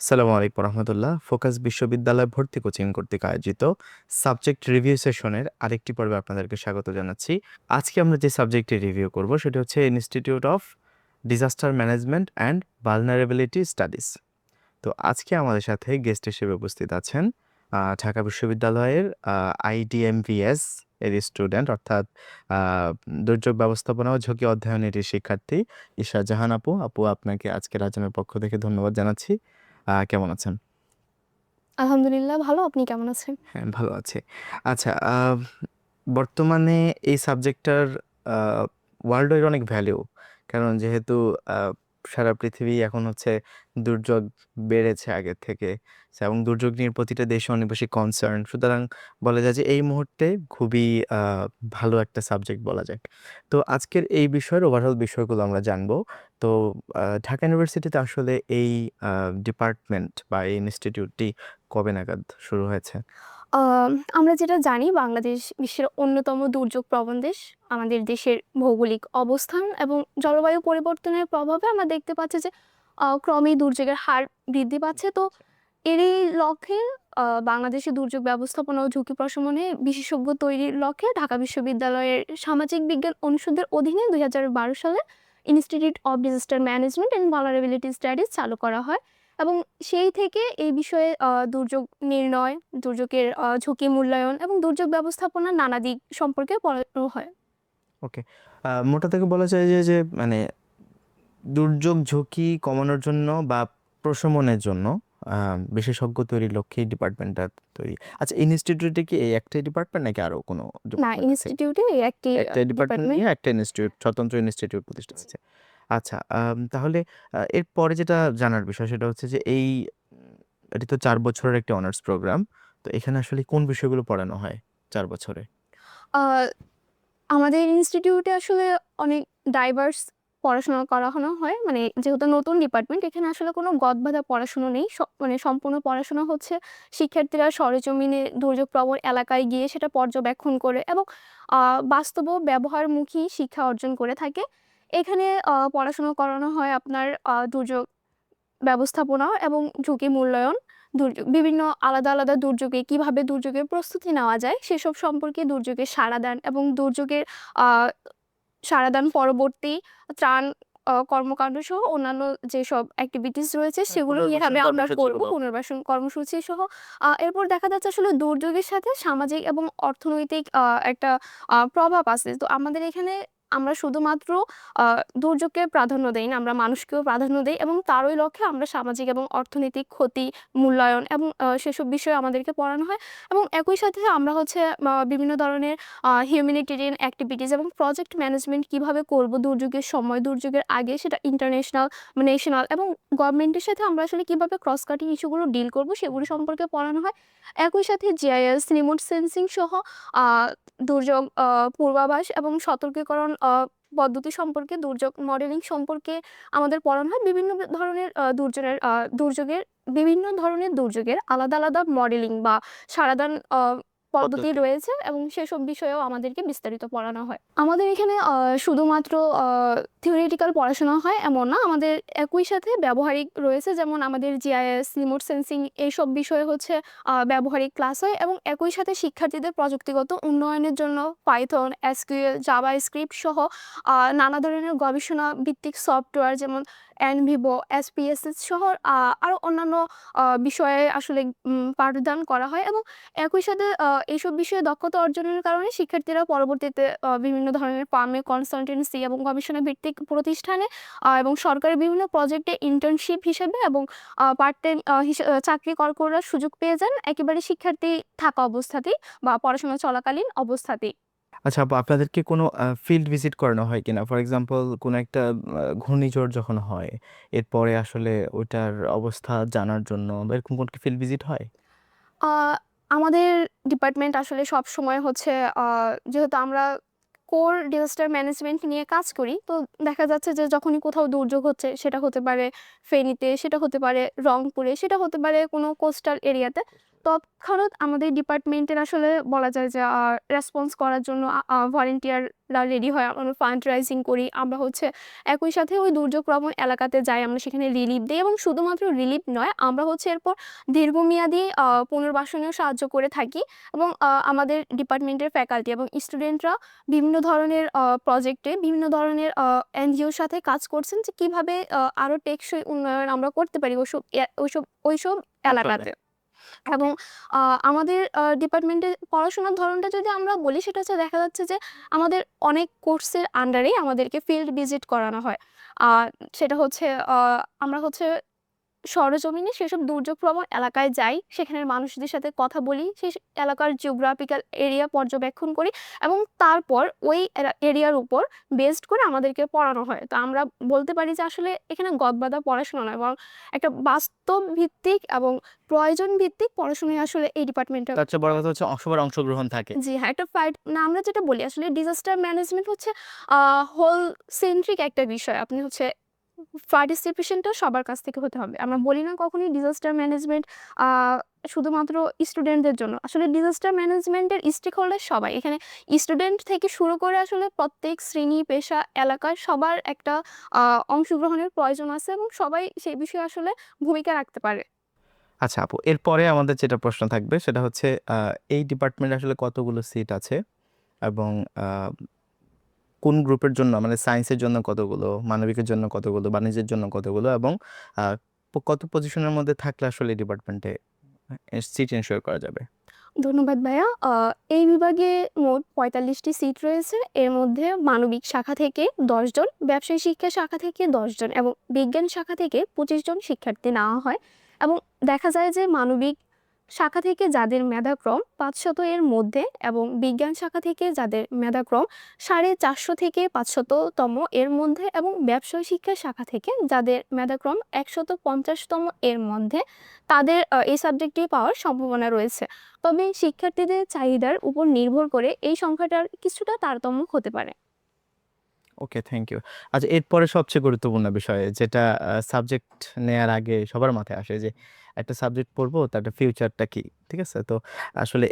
সালামু আলাইকুম রহমতুল্লাহ। ফোকাস বিশ্ববিদ্যালয় ভর্তি কোচিং কর্তৃক আয়োজিত সাবজেক্ট রিভিউ সেশনের আরেকটি পর্বে আপনাদেরকে স্বাগত জানাচ্ছি। আজকে আমরা যে সাবজেক্টটি রিভিউ করব সেটা হচ্ছে institute of disaster management and vulnerability studies তো আজকে আমাদের সাথে গেস্ট হিসেবে উপস্থিত আছেন ঢাকা বিশ্ববিদ্যালয়ের আইডিএমভিএস এর স্টুডেন্ট অর্থাৎ দুর্যোগ ব্যবস্থাপনা ও ঝুঁকি অধ্যয়নের শিক্ষার্থী ঈশা জাহান আপু। আপু, আপনাকে আজকে রাজনের পক্ষ থেকে ধন্যবাদ জানাচ্ছি। আহ, কেমন আছেন আলহামদুলিল্লাহ ভালো। আপনি কেমন আছেন? হ্যাঁ ভালো আছি আচ্ছা আহ, বর্তমানে এই সাবজেক্টটার ওয়ার্ল্ড ওয়াইড অনেক ভ্যালু। কারণ যেহেতু সারা পৃথিবী এখন হচ্ছে দুর্যোগ বেড়েছে আগের থেকে। এবং দুর্যোগ নিয়ে প্রতিটা দেশে অনেক বেশি কনসার্ন সুতরাং বলা যায় যে এই মুহূর্তে খুবই ভালো একটা সাবজেক্ট বলা যায় তো আজকের এই বিষয়ের ওভারঅল বিষয়গুলো আমরা জানব। তো ঢাকা ইউনিভার্সিটিতে আসলে এই ডিপার্টমেন্ট বা এই ইনস্টিটিউটটি কবে নাগাদ শুরু হয়েছে? আমরা যেটা জানি, বাংলাদেশ বিশ্বের অন্যতম দুর্যোগ প্রবণ দেশ। আমাদের দেশের ভৌগোলিক অবস্থান এবং জলবায়ু পরিবর্তনের প্রভাবে আমরা দেখতে পাচ্ছি যে ক্রমেই দুর্যোগের হার বৃদ্ধি পাচ্ছে। তো এরই লক্ষ্যে বাংলাদেশে দুর্যোগ ব্যবস্থাপনা ও ঝুঁকি প্রশমনে বিশেষজ্ঞ তৈরির লক্ষ্যে ঢাকা বিশ্ববিদ্যালয়ের সামাজিক বিজ্ঞান অনুষদের অধীনে ২০১২ সালে institute of disaster management and vulnerability studies চালু করা হয় এবং সেই থেকে এই বিষয়ে দুর্যোগ নির্ণয়, দুর্যোগের ঝুঁকি মূল্যায়ন এবং দুর্যোগ ব্যবস্থাপনার নানা দিক সম্পর্কে পড়ানো হয়। ওকে। মোটা থেকে বলা যায় যে যে মানে দুর্যোগ ঝুঁকি কমানোর জন্য বা প্রশমনের জন্য বিশেষজ্ঞ তৈরির লক্ষ্যে ডিপার্টমেন্টটা তৈরি। আচ্ছা ইনস্টিটিউটে কি এই একটাই ডিপার্টমেন্ট নাকি আরও কোনো না ইনস্টিটিউটে এই একটি ডিপার্টমেন্ট একটা ইনস্টিটিউট স্বতন্ত্র ইনস্টিটিউট প্রতিষ্ঠা হয়েছে আচ্ছা তাহলে এরপরে যেটা জানার বিষয় সেটা হচ্ছে যে এই এটি তো চার বছরের একটি অনার্স প্রোগ্রাম তো এখানে আসলে কোন বিষয়গুলো পড়ানো হয় চার বছরে আমাদের ইনস্টিটিউটে আসলে অনেক ডাইভার্স পড়াশোনা করানো হয়। মানে যেহেতু নতুন ডিপার্টমেন্ট এখানে আসলে কোনো গদবাঁধা পড়াশোনা নেই। মানে সম্পূর্ণ পড়াশোনা হচ্ছে শিক্ষার্থীরা সরেজমিনে দুর্যোগপ্রবণ এলাকায় গিয়ে সেটা পর্যবেক্ষণ করে এবং বাস্তব ব্যবহারমুখী শিক্ষা অর্জন করে থাকে। এখানে আ পড়াশোনা করানো হয় আপনার আ দুর্যোগ ব্যবস্থাপনা এবং ঝুঁকি মূল্যায়ন, দুর্যোগ বিভিন্ন আলাদা, আলাদা দুর্যোগে কীভাবে দুর্যোগের প্রস্তুতি নেওয়া যায় সেসব সম্পর্কে দুর্যোগে দুর্যোগের সাড়াদান এবং দুর্যোগের আ সাড়াদান পরবর্তী ত্রাণ আ কর্মকাণ্ডসহ অন্যান্য যেসব এক্টিভিটিস রয়েছে হ্যাঁ, সেগুলো পুনর্বাসন কীভাবে আমরা করব, কর্মসূচিগুলো। পুনর্বাসন কর্মসূচি সহ আ এরপর দেখা যাচ্ছে আসলে দুর্যোগের সাথে সামাজিক এবং অর্থনৈতিক আ একটা আ প্রভাব আছে। তো আমাদের এখানে আমরা শুধুমাত্র দুর্যোগকে প্রাধান্য দেই না, আমরা মানুষকেও প্রাধান্য দেই এবং তারই লক্ষ্যে আমরা সামাজিক এবং অর্থনৈতিক ক্ষতি মূল্যায়ন এবং সেসব বিষয়ে আমাদেরকে পড়ানো হয় এবং একই সাথে আমরা হচ্ছে বিভিন্ন ধরনের হিউম্যানিটেরিয়ান এক্টিভিটিস এবং প্রজেক্ট ম্যানেজমেন্ট কীভাবে করব দুর্যোগের সময়, দুর্যোগের আগে সেটা ইন্টারন্যাশনাল, ন্যাশনাল এবং গভর্নমেন্টের সাথে আমরা আসলে কীভাবে ক্রস কাটিং ইস্যুগুলো ডিল করব সেগুলো সম্পর্কে পড়ানো হয়। একই সাথে জিআইএস, রিমোট সেন্সিং সহ দুর্যোগ পূর্বাভাস এবং সতর্কীকরণ পদ্ধতি সম্পর্কে দুর্যোগ মডেলিং সম্পর্কে আমাদের পড়ানো হয়। বিভিন্ন ধরনের দুর্যোগের দুর্যোগের বিভিন্ন ধরনের দুর্যোগের আলাদা, আলাদা মডেলিং বা সাড়াদান আ পদ্ধতি। রয়েছে এবং সেসব বিষয়েও আমাদেরকে বিস্তারিত পড়ানো হয়। আমাদের এখানে শুধুমাত্র থিওরিটিক্যাল পড়াশোনা হয় এমন না। আমাদের একই সাথে ব্যবহারিক রয়েছে যেমন আমাদের জিআইএস, রিমোট সেন্সিং এইসব বিষয়ে হচ্ছে ব্যবহারিক ক্লাস হয় এবং একই সাথে শিক্ষার্থীদের প্রযুক্তিগত উন্নয়নের জন্য পাইথন, এসকিউএল, জাভাস্ক্রিপ্ট সহ আ নানা ধরনের গবেষণা ভিত্তিক সফটওয়্যার যেমন এনভিভো, এসপিএসএস সহ আরও অন্যান্য বিষয়ে আসলে পাঠদান করা হয় এবং একই সাথে এইসব বিষয়ে দক্ষতা অর্জনের কারণে শিক্ষার্থীরা পরবর্তীতে বিভিন্ন ধরনের ফার্মে কনসালটেন্সি এবং গবেষণা ভিত্তিক প্রতিষ্ঠানে এবং সরকারি বিভিন্ন প্রজেক্টে ইন্টার্নশিপ হিসেবে এবং পার্ট টাইম চাকরি কর করার সুযোগ পেয়ে যান একেবারে শিক্ষার্থী থাকা অবস্থাতেই বা পড়াশোনা চলাকালীন অবস্থাতেই। আচ্ছা আপু আপনাদেরকে কোনো ফিল্ড ভিজিট করানো হয় কিনা ফর এক্সাম্পল কোনো একটা ঘূর্ণিঝড় যখন হয় এরপরে আসলে ওটার অবস্থা জানার জন্য বা এরকম কোনো ফিল্ড ভিজিট হয় আমাদের ডিপার্টমেন্ট আসলে সবসময় হচ্ছে আ যেহেতু আমরা কোর ডিজাস্টার ম্যানেজমেন্ট নিয়ে কাজ করি। তো দেখা যাচ্ছে যে যখনই কোথাও দুর্যোগ হচ্ছে সেটা হতে পারে ফেনীতে, সেটা হতে পারে রংপুরে, সেটা হতে পারে কোনো কোস্টাল এরিয়াতে। তৎক্ষণাৎ আমাদের ডিপার্টমেন্টের আসলে বলা যায় যে রেসপন্স করার জন্য আ রেডি হয়। আমরা ফান্ড রাইজিং করি। আমরা হচ্ছে একই সাথে ওই দুর্যোগ প্রবণ এলাকাতে যাই। আমরা সেখানে রিলিফ দেই এবং শুধুমাত্র রিলিফ নয়, আমরা হচ্ছে এরপর দীর্ঘমেয়াদী পুনর্বাসনেও সাহায্য করে থাকি এবং আমাদের ডিপার্টমেন্টের ফ্যাকাল্টি এবং স্টুডেন্টরা বিভিন্ন ধরনের প্রজেক্টে বিভিন্ন ধরনের এনজিওর সাথে কাজ করছেন যে কীভাবে আরও টেকসই উন্নয়ন আমরা করতে পারি ওইসব ওইসব ওইসব এলাকাতে। এবং আমাদের ডিপার্টমেন্টে পড়াশোনার ধরনটা যদি আমরা বলি, সেটা হচ্ছে দেখা যাচ্ছে যে আমাদের অনেক কোর্সের আন্ডারেই আমাদেরকে ফিল্ড ভিজিট করানো হয়। সেটা হচ্ছে আমরা হচ্ছে সরেজমিনে সেসব দুর্যোগ প্রবণ এলাকায় যাই। সেখানের মানুষদের সাথে কথা বলি। সেই এলাকার জিওগ্রাফিক্যাল এরিয়া পর্যবেক্ষণ করি এবং তারপর ওই এরিয়ার উপর বেসড করে আমাদেরকে পড়ানো হয়। তো আমরা বলতে পারি যে আসলে এখানে গদবাঁধা পড়াশোনা নয় এবং একটা বাস্তব ভিত্তিক এবং প্রয়োজন ভিত্তিক পড়াশোনাই আসলে এই ডিপার্টমেন্টে তার চেয়ে বড় কথা হচ্ছে সবার অংশগ্রহণ থাকে। জি হ্যাঁ, একটা ফাইট না আমরা যেটা বলি আসলে ডিজাস্টার ম্যানেজমেন্ট হচ্ছে হোল সেন্ট্রিক একটা বিষয়। আপনি হচ্ছে পার্টিসিপেশনটা সবার কাছ থেকে হতে হবে। আমরা বলি না কখনোই ডিজাস্টার ম্যানেজমেন্ট শুধুমাত্র স্টুডেন্টদের জন্য। আসলে ডিজাস্টার ম্যানেজমেন্টের স্টেক হোল্ডার সবাই। এখানে স্টুডেন্ট থেকে শুরু করে আসলে প্রত্যেক শ্রেণি, পেশা, এলাকার সবার একটা অংশগ্রহণের প্রয়োজন আছে এবং সবাই সেই বিষয়ে আসলে ভূমিকা রাখতে পারে। আচ্ছা আপু, এরপরে আমাদের যেটা প্রশ্ন থাকবে সেটা হচ্ছে এই ডিপার্টমেন্টে আসলে কতগুলো সিট আছে? এবং কোন গ্রুপের জন্য মানে সায়েন্সের জন্য কতগুলো, মানবিকের জন্য কতগুলো, বাণিজ্যের জন্য কতগুলো এবং কত পজিশনের মধ্যে থাকলে আসলে ডিপার্টমেন্টে সিট এনশিওর করা যাবে? ধন্যবাদ ভাইয়া। এই বিভাগে মোট পঁয়তাল্লিশটি সিট রয়েছে। এর মধ্যে মানবিক শাখা থেকে ১০ জন, ব্যবসায় শিক্ষা শাখা থেকে দশজন এবং বিজ্ঞান শাখা থেকে ২৫ জন শিক্ষার্থী নেওয়া হয় এবং দেখা যায় যে মানবিক শাখা থেকে যাদের মেধাক্রম ৫০০ এর মধ্যে এবং বিজ্ঞান শাখা থেকে যাদের মেধাক্রম ৪৫০ থেকে ৫০০ তম এর মধ্যে এবং ব্যবসায় শিক্ষা শাখা থেকে যাদের মেধাক্রম একশত তম এর মধ্যে, তাদের এই সাবজেক্টটি পাওয়ার সম্ভাবনা রয়েছে। তবে শিক্ষার্থীদের চাহিদার উপর নির্ভর করে এই সংখ্যাটার কিছুটা তারতম্য হতে পারে। Okay, thank you. আচ্ছা এরপরে সবচেয়ে গুরুত্বপূর্ণ বিষয় যেটা সাবজেক্ট নেয়ার আগে সবার মাথায় আসে যে একটা সাবজেক্ট পড়ব তার একটা ফিউচারটা কি? ঠিক আছে? তো আসলে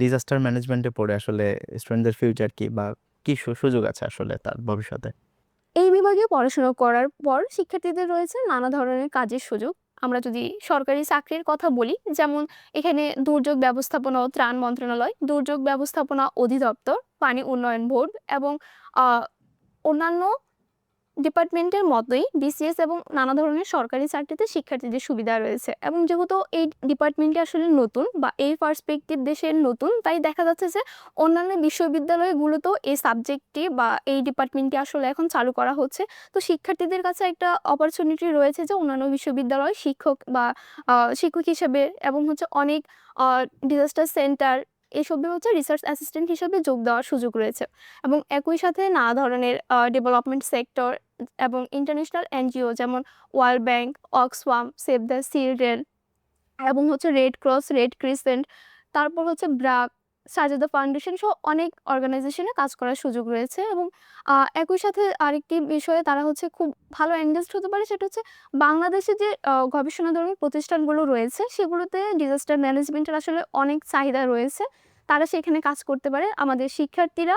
ডিজাস্টার ম্যানেজমেন্টে পড়ে আসলে স্টুডেন্টদের ফিউচার কি বা কি সুযোগ আছে আসলে তার ভবিষ্যতে? এই বিভাগে পড়াশোনা করার পর শিক্ষার্থীদের রয়েছে নানা ধরনের কাজের সুযোগ। আমরা যদি সরকারি চাকরির কথা বলি যেমন এখানে দুর্যোগ ব্যবস্থাপনা ও ত্রাণ মন্ত্রণালয়, দুর্যোগ ব্যবস্থাপনা অধিদপ্তর, পানি উন্নয়ন বোর্ড এবং অন্যান্য ডিপার্টমেন্টের মতোই বিসিএস এবং নানা ধরনের সরকারি চাকরিতে শিক্ষার্থীদের সুবিধা রয়েছে এবং যেহেতু এই ডিপার্টমেন্টটি আসলে নতুন বা এই পার্সপেক্টিভ দেশের নতুন, তাই দেখা যাচ্ছে যে অন্যান্য বিশ্ববিদ্যালয়গুলোতেও এই সাবজেক্টটি বা এই ডিপার্টমেন্টটি আসলে এখন চালু করা হচ্ছে। তো শিক্ষার্থীদের কাছে একটা অপরচুনিটি রয়েছে যে অন্যান্য বিশ্ববিদ্যালয় শিক্ষক বা শিক্ষক হিসেবে এবং হচ্ছে অনেক ডিজাস্টার সেন্টার এসবে হচ্ছে রিসার্চ অ্যাসিস্ট্যান্ট হিসেবে যোগ দেওয়ার সুযোগ রয়েছে এবং একই সাথে নানা ধরনের ডেভেলপমেন্ট সেক্টর এবং ইন্টারন্যাশনাল এনজিও যেমন World Bank, Oxfam, Save the Children এবং হচ্ছে রেড ক্রস, রেড ক্রিসেন্ট, তারপর হচ্ছে ব্র্যাক, সাজেদা ফাউন্ডেশন সহ অনেক অর্গানাইজেশনে কাজ করার সুযোগ রয়েছে এবং একই সাথে আরেকটি বিষয়ে তারা হচ্ছে খুব ভালো এনগেজড হতে পারে সেটা হচ্ছে বাংলাদেশে যে গবেষণাধর্মী প্রতিষ্ঠানগুলো রয়েছে সেগুলোতে ডিজাস্টার ম্যানেজমেন্টের আসলে অনেক চাহিদা রয়েছে। তারা সেখানে কাজ করতে পারে। আমাদের শিক্ষার্থীরা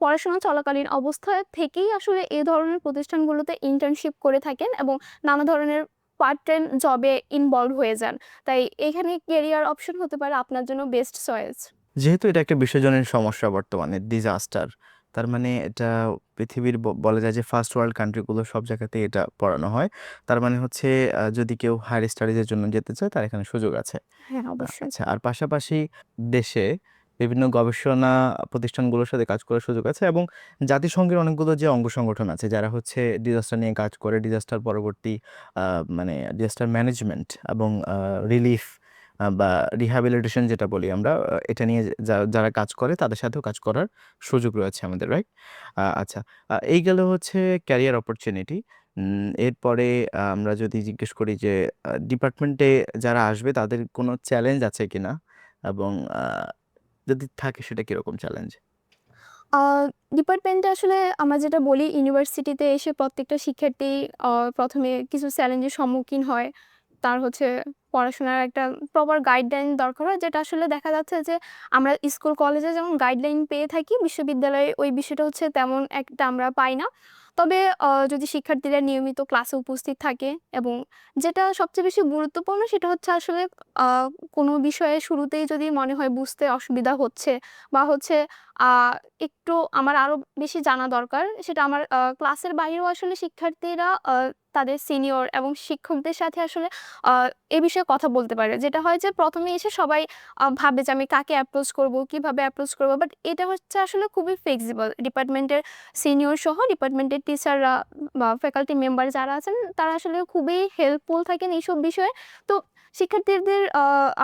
পড়াশোনা চলাকালীন অবস্থা থেকেই আসলে এ ধরনের প্রতিষ্ঠানগুলোতে ইন্টার্নশিপ করে থাকেন এবং নানা ধরনের পার্ট টাইম জবে ইনভলভ হয়ে যান। তাই এখানে ক্যারিয়ার অপশন হতে পারে আপনার জন্য বেস্ট চয়েস। যেহেতু এটা একটা বিশ্বজনীন সমস্যা বর্তমানে ডিজাস্টার। তার মানে এটা পৃথিবীর বলা যায় যে ফার্স্ট ওয়ার্ল্ড কান্ট্রিগুলো সব জায়গাতেই এটা পড়ানো হয়। তার মানে হচ্ছে যদি কেউ হায়ার স্টাডিজ এর জন্য যেতে চায় তার এখানে সুযোগ আছে। হ্যাঁ, অবশ্যই। আচ্ছা আর পাশাপাশি দেশে বিভিন্ন গবেষণা প্রতিষ্ঠানগুলোর সাথে কাজ করার সুযোগ আছে এবং জাতিসংঘের অনেকগুলো যে অঙ্গ সংগঠন আছে যারা হচ্ছে ডিজাস্টার নিয়ে কাজ করে, ডিজাস্টার পরবর্তী মানে ডিজাস্টার ম্যানেজমেন্ট এবং রিলিফ বা রিহ্যাবিলিটেশন যেটা বলি আমরা এটা নিয়ে যারা কাজ করে তাদের সাথেও কাজ করার সুযোগ রয়েছে আমাদের, রাইট? আচ্ছা এই গেল হচ্ছে ক্যারিয়ার অপরচুনিটি। এরপরে আমরা যদি জিজ্ঞেস করি যে ডিপার্টমেন্টে যারা আসবে তাদের কোনো চ্যালেঞ্জ আছে কিনা? এবং আ যদি থাকে সেটা কীরকম চ্যালেঞ্জ? ডিপার্টমেন্টে আসলে আমরা যেটা বলি ইউনিভার্সিটিতে এসে প্রত্যেকটা শিক্ষার্থী প্রথমে কিছু চ্যালেঞ্জের সম্মুখীন হয়। তার হচ্ছে পড়াশোনার একটা প্রপার গাইডলাইন দরকার হয়, যেটা আসলে দেখা যাচ্ছে যে আমরা স্কুল কলেজে যেমন গাইডলাইন পেয়ে থাকি, বিশ্ববিদ্যালয়ে ওই বিষয়টা হচ্ছে তেমন একটা আমরা পাই না তবে যদি শিক্ষার্থীরা নিয়মিত ক্লাসে উপস্থিত থাকে এবং যেটা সবচেয়ে বেশি গুরুত্বপূর্ণ সেটা হচ্ছে আসলে কোনো বিষয়ে শুরুতেই যদি মনে হয় বুঝতে অসুবিধা হচ্ছে বা হচ্ছে একটু আমার আরও বেশি জানা দরকার, সেটা আমার ক্লাসের বাইরেও আসলে শিক্ষার্থীরা তাদের সিনিয়র এবং শিক্ষকদের সাথে আসলে এ বিষয়ে কথা বলতে পারে। যেটা হয় যে প্রথমে এসে সবাই ভাবে যে আমি কাকে অ্যাপ্রোচ করব, কীভাবে অ্যাপ্রোচ করব বাট এটা হচ্ছে আসলে খুবই ফ্লেক্সিবল ডিপার্টমেন্টের সিনিয়র সহ ডিপার্টমেন্টের টিচাররা বা ফ্যাকাল্টি মেম্বার যারা আছেন, তারা আসলে খুবই হেল্পফুল থাকেন এইসব বিষয়ে। তো শিক্ষার্থীদের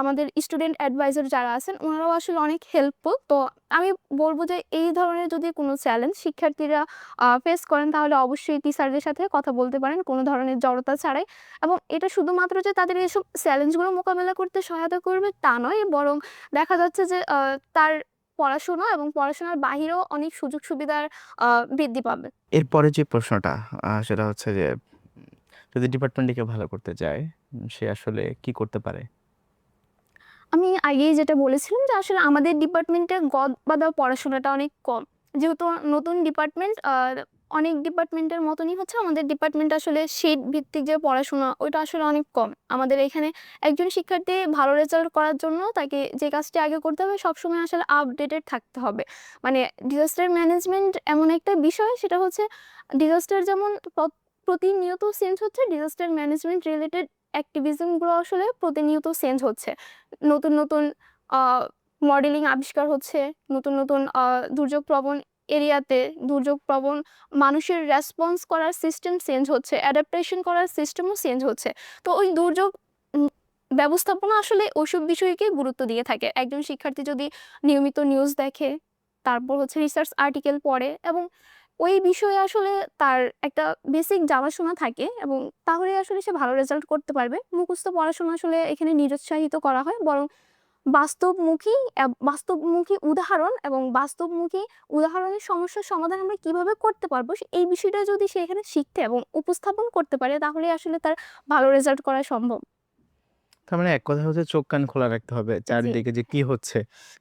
আমাদের স্টুডেন্ট অ্যাডভাইজার যারা আছেন, ওনারাও আসলে অনেক হেল্পফুল তো আমি বলব যে এই ধরনের যদি কোনো চ্যালেঞ্জ শিক্ষার্থীরা ফেস করেন, তাহলে অবশ্যই টিচারদের সাথে কথা বলতে পারেন, কোনো ধরনের জড়তা ছাড়াই। এবং এটা শুধুমাত্র যে তাদের এইসব চ্যালেঞ্জগুলো মোকাবেলা করতে সহায়তা করবে তা নয়, বরং দেখা যাচ্ছে যে তার পড়াশোনা এবং পড়াশোনার বাহিরেও অনেক সুযোগ সুবিধার বৃদ্ধি পাবে। এরপরে যে প্রশ্নটা সেটা হচ্ছে যে যদি ডিপার্টমেন্টে কেউ ভালো করতে চায় সে আসলে কি করতে পারে? আমি আগেই যেটা বলেছিলাম যে আসলে আমাদের ডিপার্টমেন্টে গদ বাদা পড়াশোনাটা অনেক কম। যেহেতু নতুন ডিপার্টমেন্ট আর অনেক ডিপার্টমেন্টের মতনই হচ্ছে। আমাদের ডিপার্টমেন্ট আসলে শিট ভিত্তিক যে পড়াশোনা, ওইটা আসলে অনেক কম। আমাদের এখানে একজন শিক্ষার্থী ভালো রেজাল্ট করার জন্য তাকে যে কাজটি আগে করতে হবে, সবসময় আসলে আপডেটেড থাকতে হবে। মানে ডিজাস্টার ম্যানেজমেন্ট এমন একটা বিষয়, সেটা হচ্ছে ডিজাস্টার যেমন প্রতিনিয়ত চেঞ্জ হচ্ছে ডিজাস্টার ম্যানেজমেন্ট রিলেটেড অ্যাক্টিভিজমগুলো আসলে প্রতিনিয়ত চেঞ্জ হচ্ছে। নতুন নতুন মডেলিং আবিষ্কার হচ্ছে, নতুন নতুন দুর্যোগ প্রবণ এরিয়াতে দুর্যোগ প্রবণ, মানুষের রেসপন্স করার সিস্টেম চেঞ্জ হচ্ছে অ্যাডাপ্টেশন করার সিস্টেমও চেঞ্জ হচ্ছে। তো ওই দুর্যোগ ব্যবস্থাপনা আসলে ওইসব বিষয়কে গুরুত্ব দিয়ে থাকে। একজন শিক্ষার্থী যদি নিয়মিত নিউজ দেখে, তারপর হচ্ছে রিসার্চ আর্টিকেল পড়ে এবং ওই বিষয়ে আসলে তার একটা বেসিক জানাশোনা থাকে এবং তাহলে আসলে সে ভালো রেজাল্ট করতে পারবে। মুখস্থ পড়াশোনা আসলে এখানে নিরুৎসাহিত করা হয়, বরং বাস্তবমুখী বাস্তবমুখী উদাহরণ এবং বাস্তবমুখী উদাহরণের সমস্যার সমাধান আমরা কীভাবে করতে পারব এই বিষয়টা যদি সে এখানে শিখতে এবং উপস্থাপন করতে পারে তাহলে আসলে তার ভালো রেজাল্ট করা সম্ভব। তার মানে এক কথা হচ্ছে চোখ কান খোলা রাখতে হবে। চারিদিকে যে কি হচ্ছে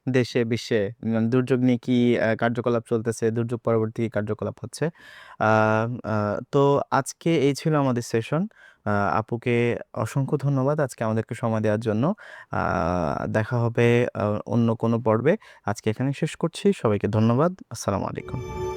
দেশে বিশ্বে উম, দুর্যোগ নিয়ে কি আহ, কার্যকলাপ চলতেছে দুর্যোগ পরবর্তী কি কার্যকলাপ হচ্ছে। আহ, আহ, তো আজকে এই ছিল আমাদের সেশন। আপুকে অসংখ্য ধন্যবাদ আজকে আমাদেরকে সময় দেওয়ার জন্য। আহ, দেখা হবে আহ, অন্য কোনো পর্বে। আজকে এখানে শেষ করছি। সবাইকে ধন্যবাদ। আসসালামু আলাইকুম।